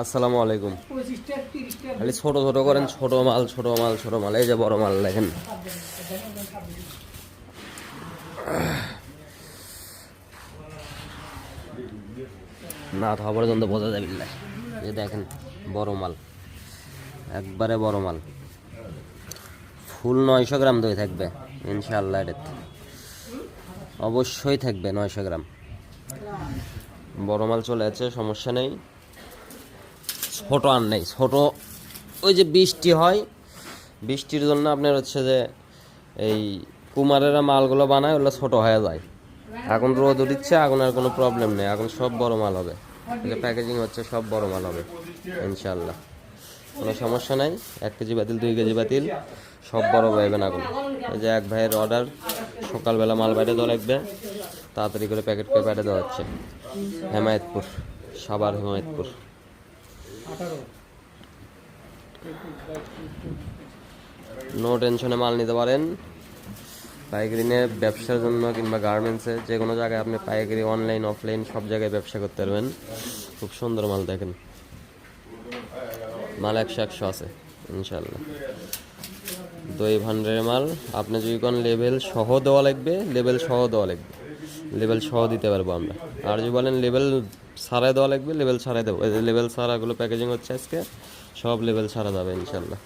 আসসালামু আলাইকুম। খালি ছোট ছোট করেন ছোট মাল ছোট মাল ছোট মাল এই যে বড় মাল দেখেন। না তো পর্যন্ত বোঝা যাবে না এই দেখেন বড় মাল। একবারে বড় মাল। ফুল নয়শো গ্রাম দই থাকবে ইনশাআল্লাহ অবশ্যই থাকবে নয়শো গ্রাম। বড় মাল চলে আছে সমস্যা নেই। ছোট আর নেই, ছোটো ওই যে বৃষ্টি হয়, বৃষ্টির জন্য আপনার হচ্ছে যে এই কুমারেরা মালগুলো বানায়, ওগুলো ছোটো হয়ে যায়। এখন রোদ উঠিচ্ছে এখন আর কোনো প্রবলেম নেই, এখন সব বড় মাল হবে। প্যাকেজিং হচ্ছে, সব বড় মাল হবে ইনশাল্লাহ কোনো সমস্যা নাই, এক কেজি বাতিল, দুই কেজি বাতিল, সব বড় পাইবেন এখন। এই যে এক ভাইয়ের অর্ডার সকালবেলা মাল বাইরে দেওয়া লাগবে, তাড়াতাড়ি করে প্যাকেট করে বাইরে দেওয়া হচ্ছে। হেমায়তপুর সাবার হেমায়তপুর। নো টেনশনে মাল নিতে পারেন। পাইকারি নিয়ে ব্যবসার জন্য কিংবা গার্মেন্টসে যে কোনো জায়গায় আপনি পাইকারি অনলাইন অফলাইন সব জায়গায় ব্যবসা করতে পারবেন। খুব সুন্দর মাল দেখেন। মাল একশো একশো আছে ইনশাল্লাহ দই ভান্ডারের মাল, আপনি যদি কোন লেভেল সহ দেওয়া লাগবে লেভেল সহ দেওয়া লাগবে। লেভেল সহ দিতে পারব আমরা। আর যদি বলেন লেভেল সারাই দেওয়া লাগবে, লেভেল সারাই দেবো লেভেল সারাগুলো প্যাকেজিং হচ্ছে আজকে, সব লেভেল সারা যাবে ইনশাল্লাহ।